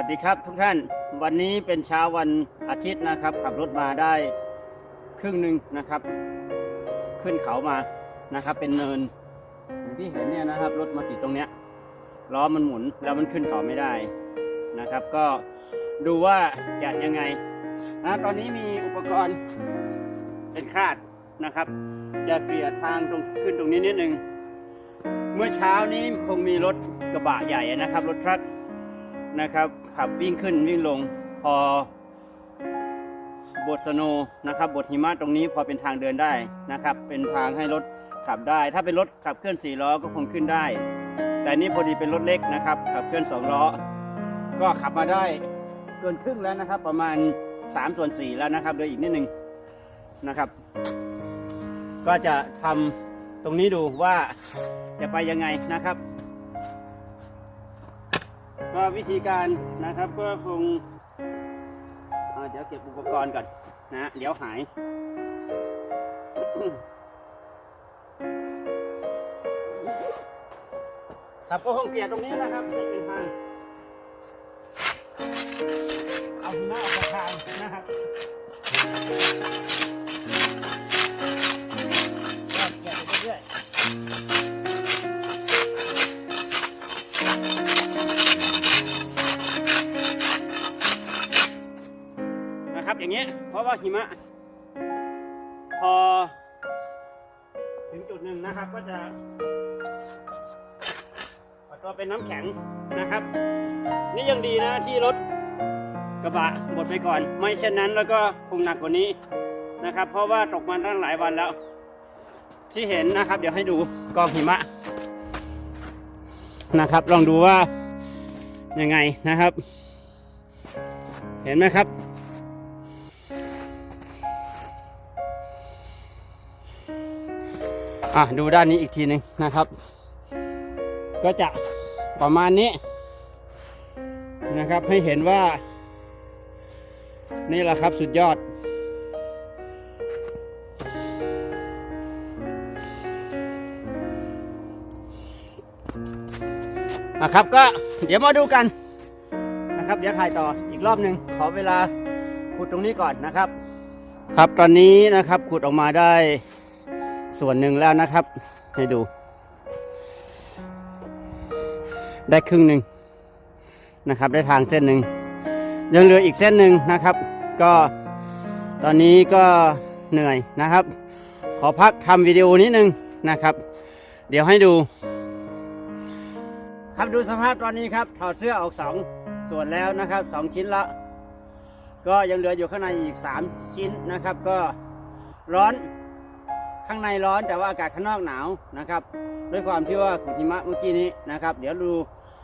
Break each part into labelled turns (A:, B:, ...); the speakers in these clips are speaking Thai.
A: วัสดีครับทุกท่านวันนี้เป็นเช้าวันอาทิตย์นะครับ ขับรถมาได้ครึ่งหนึ่งนะครับ ขึ้นเขามานะครับ เป็นเนินอย่างที่เห็นเนี่ยนะครับ รถมาติดตรงเนี้ยล้อมันหมุนแล้วมันขึ้นเขาไม่ได้นะครับ ก็ดูว่าจะยังไงนะตอนนี้มีอุปกรณ์เป็นคาดนะครับ จะเกลี่ยทางตรงขึ้นตรงนี้นิดนึงเมื่อเช้านี้คงมีรถกระบะใหญ่นะครับ รถทรัค นะครับ ขับวิ่งขึ้นวิ่งลงพอบทสโนนะครับบทหิมะตรงนี้พอเป็นทางเดินได้นะครับ เป็นทางให้รถขับได้ ถ้าเป็นรถขับเคลื่อนสี่ล้อก็คงขึ้นได้ แต่นี่พอดีเป็นรถเล็กนะครับ ขับเคลื่อนสองล้อ ก็ขับมาได้เกินครึ่งแล้วนะครับ ประมาณ3ส่วน4แล้วนะครับเหลืออีกนิดนึงนะครับ ก็จะทำตรงนี้ดูว่าจะไปยังไงนะครับ ก็วิธีการนะครับก็คงเเดี๋ยวเก็บอุปกรณ์ก่อนนะเดี๋ยวหายครับก็คงเกลี่ยตรงนี้นะครับเป็นทางเอาหิมะออากทางนะครับ อย่างเงี้ย เพราะว่าหิมะ พอ ถึงจุดหนึ่งนะครับ ก็จะก่อตัวเป็นน้ำแข็งนะครับ นี่ยังดีนะที่รถกระบะหมดไปก่อน ไม่เช่นนั้นแล้วก็คงหนักกว่านี้นะครับ เพราะว่าตกมาตั้งหลายวันแล้ว ที่เห็นนะครับ เดี๋ยวให้ดูกองหิมะนะครับ ลองดูว่ายังไงนะครับ เห็นไหมครับ อะดูด้านนี้อีกทีหนึ่งนะครับ ก็จะประมาณนี้นะครับให้เห็นว่า นี่แหละครับสุดยอด นะครับก็เดี๋ยวมาดูกันนะครับ เดี๋ยวถ่ายต่ออีกรอบหนึ่งขอเวลาขุดตรงนี้ก่อนนะครับ ครับตอนนี้นะครับขุดออกมาได้ ส่วนหนึ่งแล้วนะครับ ให้ดู ได้ครึ่งหนึ่งนะครับ ได้ทางเส้นหนึ่งยังเหลืออีกเส้นหนึ่งนะครับ ก็ตอนนี้ก็เหนื่อยนะครับ ขอพักทำวิดีโอนิดนึงนะครับ เดี๋ยวให้ดู ครับดูสภาพตอนนี้ครับ ถอดเสื้อออกสองส่วนแล้วนะครับสองชิ้นละ ก็ยังเหลืออยู่ข้างในอีก 3 ชิ้นนะครับ ก็ร้อน ข้างในร้อนแต่ว่าอากาศข้างนอกหนาวนะครับ ด้วยความที่ว่าขุนหิมะเมื่อกี้นี้นะครับ เดี๋ยวดู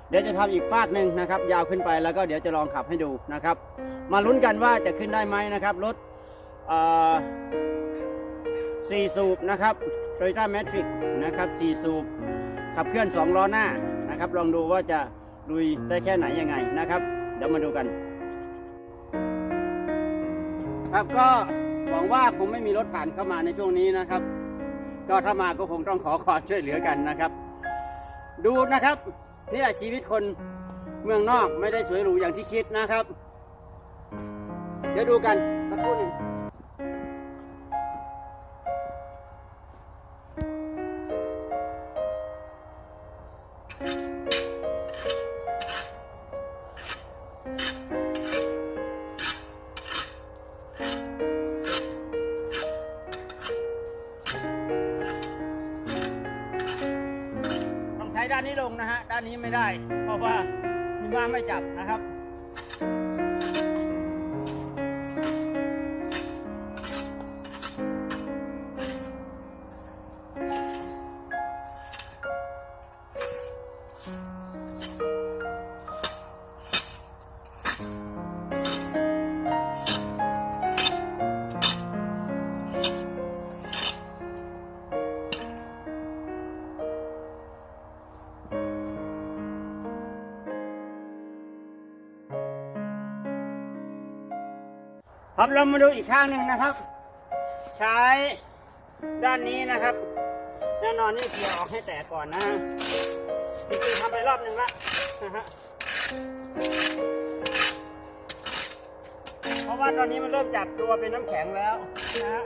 A: เดี๋ยวจะทำอีกฟากหนึ่งนะครับ ยาวขึ้นไปแล้วก็เดี๋ยวจะลองขับให้ดูนะครับ มาลุ้นกันว่าจะขึ้นได้ไหมนะครับรถสี่สูบนะครับโตโยต้าแมทริกนะครับสี่สูบขับเคลื่อน 2 ล้อหน้านะครับ ลองดูว่าจะลุยได้แค่ไหนยังไงนะครับ เดี๋ยวมาดูกัน ครับก็ หวังว่าคงไม่มีรถผ่านเข้ามาในช่วงนี้นะครับ ก็ถ้ามาก็คงต้องขอความช่วยเหลือกันนะครับ ดูนะครับนี่แหละชีวิตคนเมืองนอกไม่ได้สวยหรูอย่างที่คิดนะครับ เดี๋ยวดูกันสักครู่นึง นนี้ลงนะฮะ ด้านนี้ไม่ได้ เพราะว่าหิมะไม่จับนะครับับเรามาดูอีกข้างหนึ่งนะครับ ใช้ด้านนี้นะครับแน่นอนนี่เคลียออกให้แตกก่อนนะจริงๆทำไปรอบหนึ่งละนะฮะเพราะว่าตอนนี้มันเริ่มจับตัวเป็นน้ำแข็งแล้วนะฮะ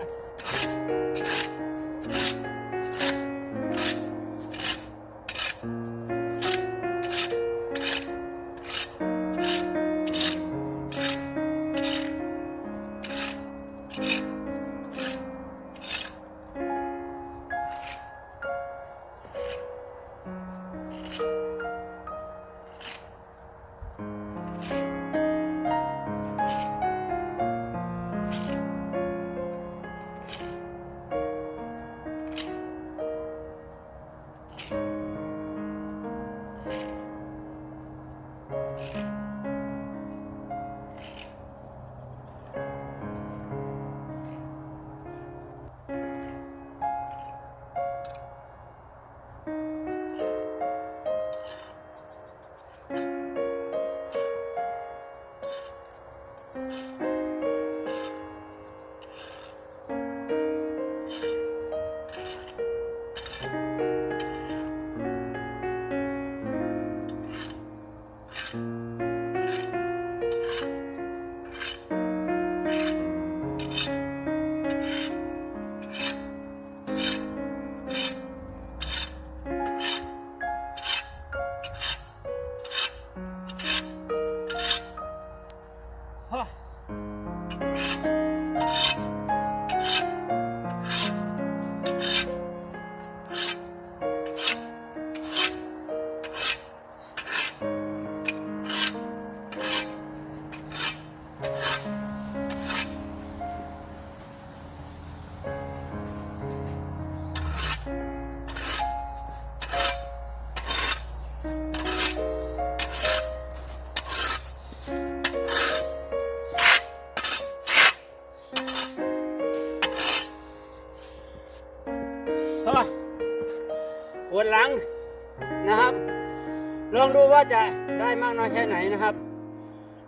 A: องดูว่าจะได้มากน้อยแค่ไหนนะครับ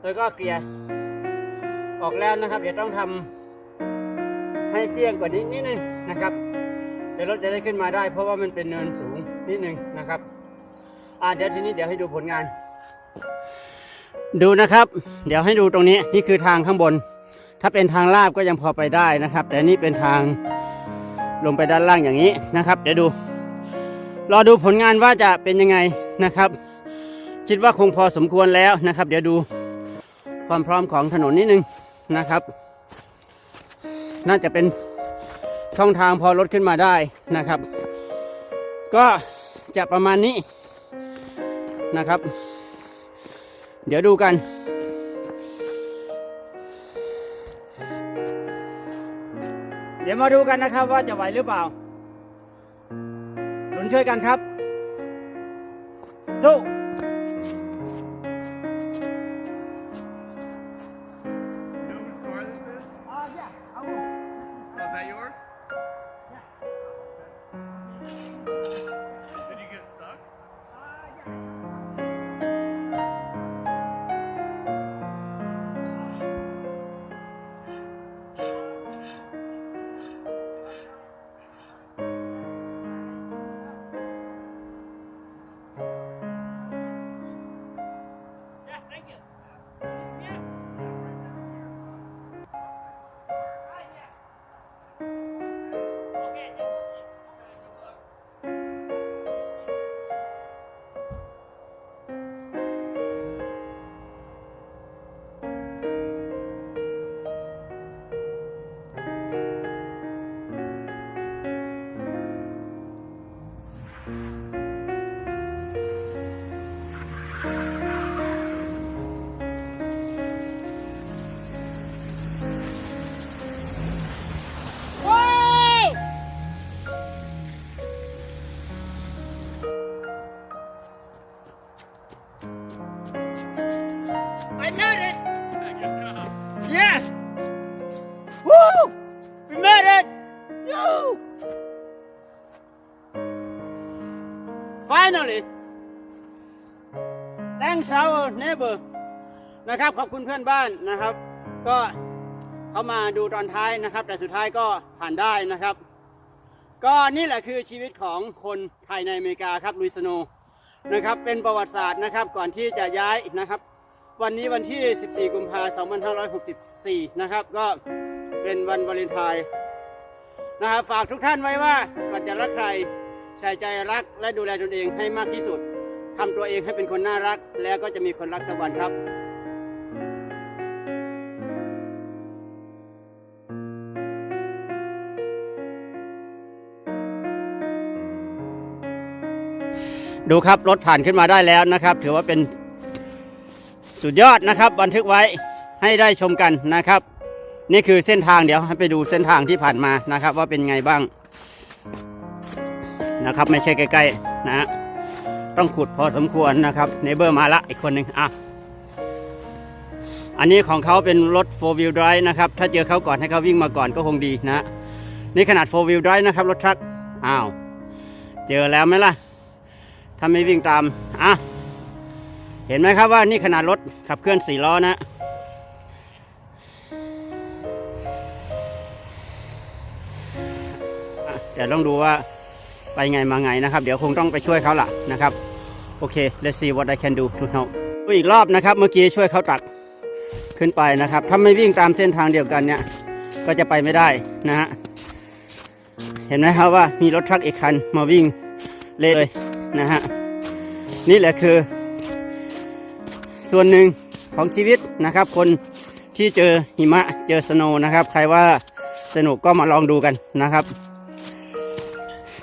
A: แล้วก็เกลี่ยออกแล้วนะครับ เดี๋ยวต้องทำให้เกลี้ยงกว่านี้นิดนึงนะครับเดี๋ยวรถจะได้ขึ้นมาได้ เพราะว่ามันเป็นเนินสูงนิดนึงนะครับอ่าเดี๋ยวทีนี้เดี๋ยวให้ดูผลงาน ดูนะครับ เดี๋ยวให้ดูตรงนี้นี่คือทางข้างบน ถ้าเป็นทางลาบก็ยังพอไปได้นะครับ แต่นี่เป็นทางลงไปด้านล่างอย่างนี้นะครับ เดี๋ยวดูรอดูผลงานว่าจะเป็นยังไงนะครับ คิดว่าคงพอสมควรแล้วนะครับ เดี๋ยวดูความพร้อมของถนนนิดนึงนะครับ น่าจะเป็นช่องทางพอรถขึ้นมาได้นะครับ ก็จะประมาณนี้นะครับ เดี๋ยวดูกันเดี๋ยวมาดูกันนะครับว่าจะไหวหรือเปล่าลุ้นช่วยกันครับ สู้ our neighbor นะครับขอบคุณเพื่อนบ้านนะครับ ก็เขามาดูตอนท้ายนะครับ แต่สุดท้ายก็ผ่านได้นะครับ ก็นี่แหละคือชีวิตของคนไทยในอเมริกาครับลุยสโนนะครับเป็นประวัติศาสตร์นะครับก่อนที่จะย้ายนะครับ วันนี้วันที่ 14 กุมภาพันธ์2564 นะครับ ก็เป็นวันวาเลนไทน์นะครับฝากทุกท่านไว้ว่าก่อนจะรักใครใส่ใจรักและดูแลตนเองให้มากที่สุด ทำตัวเองให้เป็นคนน่ารัก แล้วก็จะมีคนรักสักวันครับดูครับรถผ่านขึ้นมาได้แล้วนะครับ ถือว่าเป็นสุดยอดนะครับ บันทึกไว้ให้ได้ชมกันนะครับ นี่คือเส้นทางเดี๋ยวให้ไปดูเส้นทางที่ผ่านมานะครับ ว่าเป็นไงบ้างนะครับ ไม่ใช่ใกล้ๆนะฮะ ต้องขุดพอสมควรนะครับเนเบอร์มาละอีกคนหนึ่งอะอันนี้ของเขาเป็นรถ 4 wheel drive นะครับ ถ้าเจอเขาก่อนให้เขาวิ่งมาก่อนก็คงดีนะ นี่ขนาด 4 wheel drive นะครับ รถทรัคอ้าว เจอแล้วไหมล่ะ ถ้าไม่วิ่งตาม อะ เห็นไหมครับว่านี่ขนาดรถขับเคลื่อนสี่ล้อนะอ่ต้องดูว่า ไปไงมาไงนะครับ เดี๋ยวคงต้องไปช่วยเขาล่ะนะครับโอเค let's see what I can do to help อีกรอบนะครับ เมื่อกี้ช่วยเขาตักขึ้นไปนะครับ ถ้าไม่วิ่งตามเส้นทางเดียวกันเนี่ย ก็จะไปไม่ได้นะฮะ เห็นไหมครับว่ามีรถทรัคอีกคันมาวิ่งเลยนะฮะ นี่แหละคือ ส่วนหนึ่งของชีวิตนะครับ คนที่เจอหิมะเจอสโนนะครับ ใครว่าสนุกก็มาลองดูกันนะครับ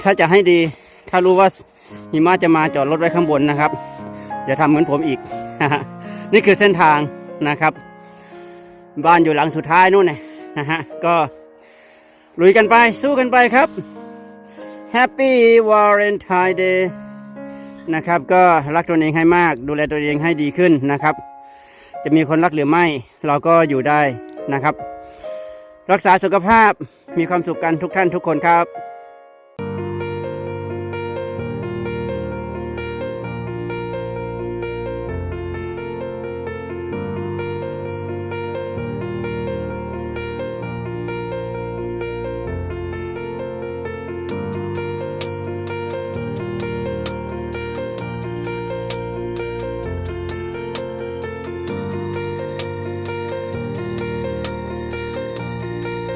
A: ถ้าจะให้ดี ถ้ารู้ว่าหิมะจะมาจอดรถไว้ข้างบนนะครับอย่าทำเหมือนผมอีก นี่คือเส้นทางนะครับ บ้านอยู่หลังสุดท้ายนู่นนะฮะก็ลุยกันไปสู้กันไปครับ Happy Valentine Day นะครับก็รักตัวเองให้มาก ดูแลตัวเองให้ดีขึ้นนะครับ จะมีคนรักหรือไม่ เราก็อยู่ได้นะครับ รักษาสุขภาพมีความสุขกันทุกท่านทุกคนครับ